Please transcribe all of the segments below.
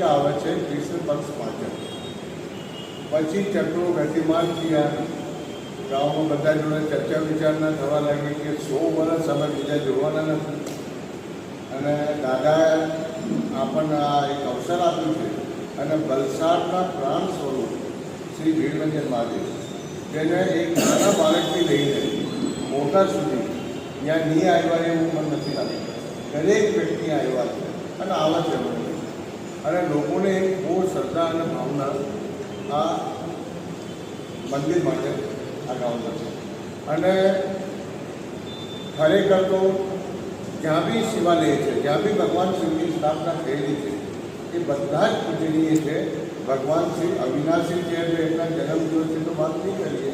આવે છે પક્ષ પાછળ પછી ચક્રો ગતિમાન થયા ગામમાં બધા જોડે ચર્ચા વિચારણા થવા લાગી કે સો વર્ષ અમે બીજા જોવાના નથી. અને દાદાએ આપણને આ એક અવસર આપ્યું છે અને વલસાડના પ્રાણ સ્વરૂપ શ્રી ભીડભંજન મહાદેવ. તેને એક નાના બાળકથી લઈને મોટા સુધી ત્યાં નહીં આવ્યા એવું મને નથી લાગતું. દરેક વ્યક્તિ આવ્યા છે અને આવા છે. અને લોકોને બહુ શ્રદ્ધા અને ભાવના આ મંદિર માટે આ ગામમાં છે. અને ખરેખર તો જ્યાં બી શિવાલય છે, જ્યાં બી ભગવાન શિવની સ્થાપના થયેલી છે, એ બધા જ પૂજનીય છે. ભગવાન શ્રી અવિનાશી છે એટલે એમના જન્મ દિવસની તો વાત નહીં કરીએ.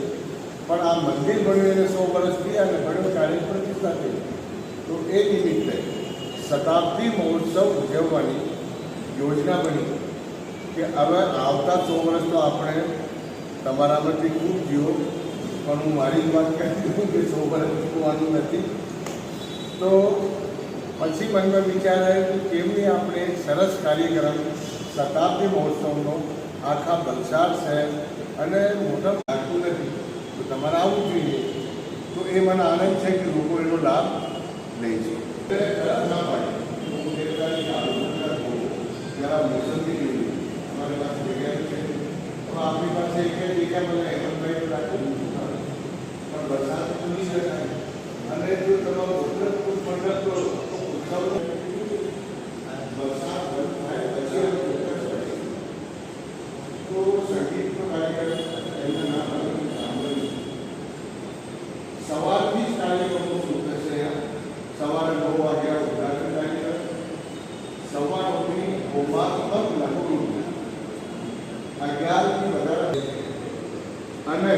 પણ આ મંદિર બન્યું એને સો વર્ષ થયા અને બન્યું કાર્ય પ્રતિષ્ઠા થઈ તો એ નિમિત્તે શતાબ્દી મહોત્સવ ઉજવવાની યોજના બની કે હવે આવતા સો વર્ષ તો આપણે તમારામાંથી ખૂબ જીવો. પણ હું મારી જ વાત કહેતી હું કે સો વર્ષ જીવવાનું નથી. તો પછી મનમાં વિચાર આવ્યો કે કેમની આપણે સરસ કાર્યક્રમ, શતાબ્દી મહોત્સવનો આખા વલસાડ શહેર અને મોટા લાગતું નથી. તો તમારે આવવું જોઈએ. તો એ મને આનંદ છે કે લોકો એનો લાભ જરા મોસમથી જોયું પાસે એક જ જગ્યા અને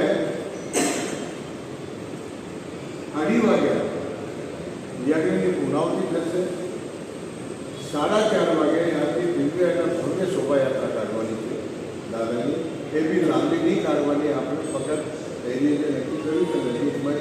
અઢી વાગ્યા યજ્ઞની પૂર્ણાવતી થશે સાડા ચાર વાગે ત્યાંથી દિવ્ય અને ભવ્ય શોભાયાત્રા કાઢવાની છે દાદાની એ બી લાંબી નહીં કાઢવાની આપણે ફક્ત એ રીતે નક્કી કર્યું છે નજીકમાં